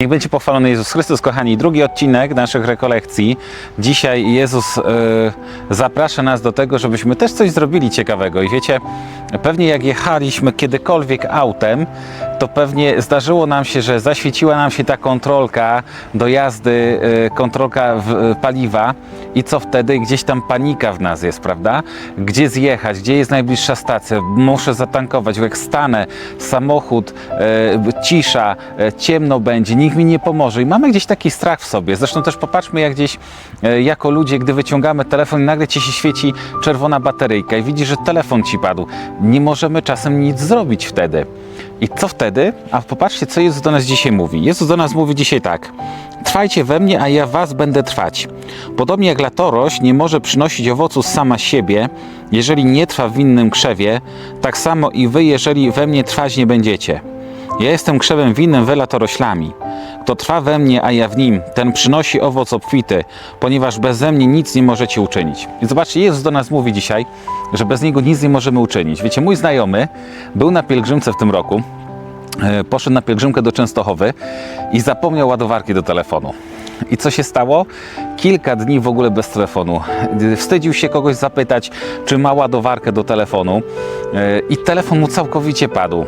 Niech będzie pochwalony Jezus Chrystus, kochani. Drugi odcinek naszych rekolekcji. Dzisiaj Jezus e, zaprasza nas do tego, żebyśmy też coś zrobili ciekawego. I wiecie, pewnie jak jechaliśmy kiedykolwiek autem, to pewnie zdarzyło nam się, że zaświeciła nam się ta kontrolka do jazdy, e, kontrolka e, paliwa i co wtedy? Gdzieś tam panika w nas jest, prawda? Gdzie zjechać? Gdzie jest najbliższa stacja? Muszę zatankować. Jak stanę, samochód, e, cisza, ciemno będzie, nikt mi nie pomoże. I mamy gdzieś taki strach w sobie. Zresztą też popatrzmy, jak gdzieś jako ludzie, gdy wyciągamy telefon i nagle ci się świeci czerwona bateryjka i widzisz, że telefon ci padł. Nie możemy czasem nic zrobić wtedy. I co wtedy? A popatrzcie, co Jezus do nas dzisiaj mówi. Jezus do nas mówi dzisiaj tak. Trwajcie we mnie, a ja was będę trwać. Podobnie jak latorość nie może przynosić owocu sama siebie, jeżeli nie trwa w innym krzewie, tak samo i wy, jeżeli we mnie trwać nie będziecie. Ja jestem krzewem winnym, wy latoroślami. Kto trwa we mnie, a ja w nim, ten przynosi owoc obfity, ponieważ beze mnie nic nie możecie uczynić. I zobaczcie, Jezus do nas mówi dzisiaj, że bez Niego nic nie możemy uczynić. Wiecie, mój znajomy był na pielgrzymce w tym roku, e, poszedł na pielgrzymkę do Częstochowy i zapomniał ładowarki do telefonu. I co się stało? Kilka dni w ogóle bez telefonu. Wstydził się kogoś zapytać, czy ma ładowarkę do telefonu e, i telefon mu całkowicie padł.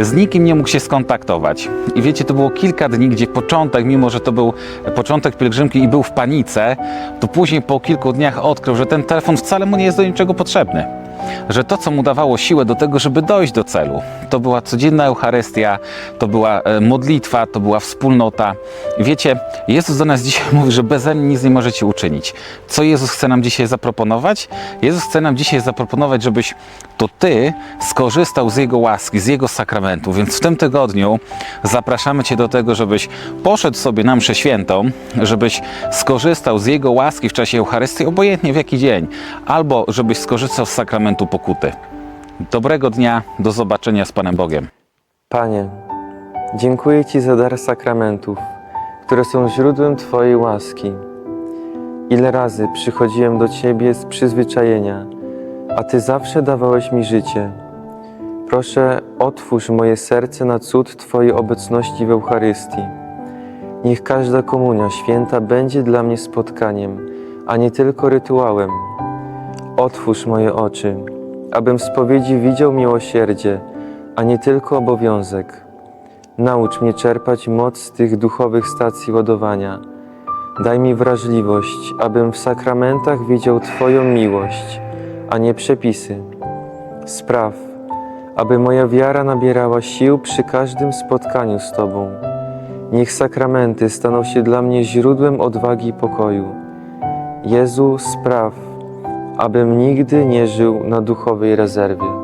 Z nikim nie mógł się skontaktować. I wiecie, to było kilka dni, gdzie początek, mimo że to był początek pielgrzymki i był w panice, to później po kilku dniach odkrył, że ten telefon wcale mu nie jest do niczego potrzebny że to, co mu dawało siłę do tego, żeby dojść do celu, to była codzienna Eucharystia, to była e, modlitwa, to była wspólnota. Wiecie, Jezus do nas dzisiaj mówi, że beze mnie nic nie możecie uczynić. Co Jezus chce nam dzisiaj zaproponować? Jezus chce nam dzisiaj zaproponować, żebyś to Ty skorzystał z Jego łaski, z Jego sakramentu. Więc w tym tygodniu zapraszamy Cię do tego, żebyś poszedł sobie na mszę świętą, żebyś skorzystał z Jego łaski w czasie Eucharystii, obojętnie w jaki dzień, albo żebyś skorzystał z sakramentu pokuty. Dobrego dnia, do zobaczenia z Panem Bogiem. Panie, dziękuję Ci za dar sakramentów, które są źródłem Twojej łaski. Ile razy przychodziłem do Ciebie z przyzwyczajenia, a Ty zawsze dawałeś mi życie. Proszę, otwórz moje serce na cud Twojej obecności w Eucharystii. Niech każda komunia święta będzie dla mnie spotkaniem, a nie tylko rytuałem. Otwórz moje oczy, abym w spowiedzi widział miłosierdzie, a nie tylko obowiązek. Naucz mnie czerpać moc tych duchowych stacji ładowania. Daj mi wrażliwość, abym w sakramentach widział Twoją miłość, a nie przepisy. Spraw, aby moja wiara nabierała sił przy każdym spotkaniu z Tobą. Niech sakramenty staną się dla mnie źródłem odwagi i pokoju. Jezu, spraw, abym nigdy nie żył na duchowej rezerwie.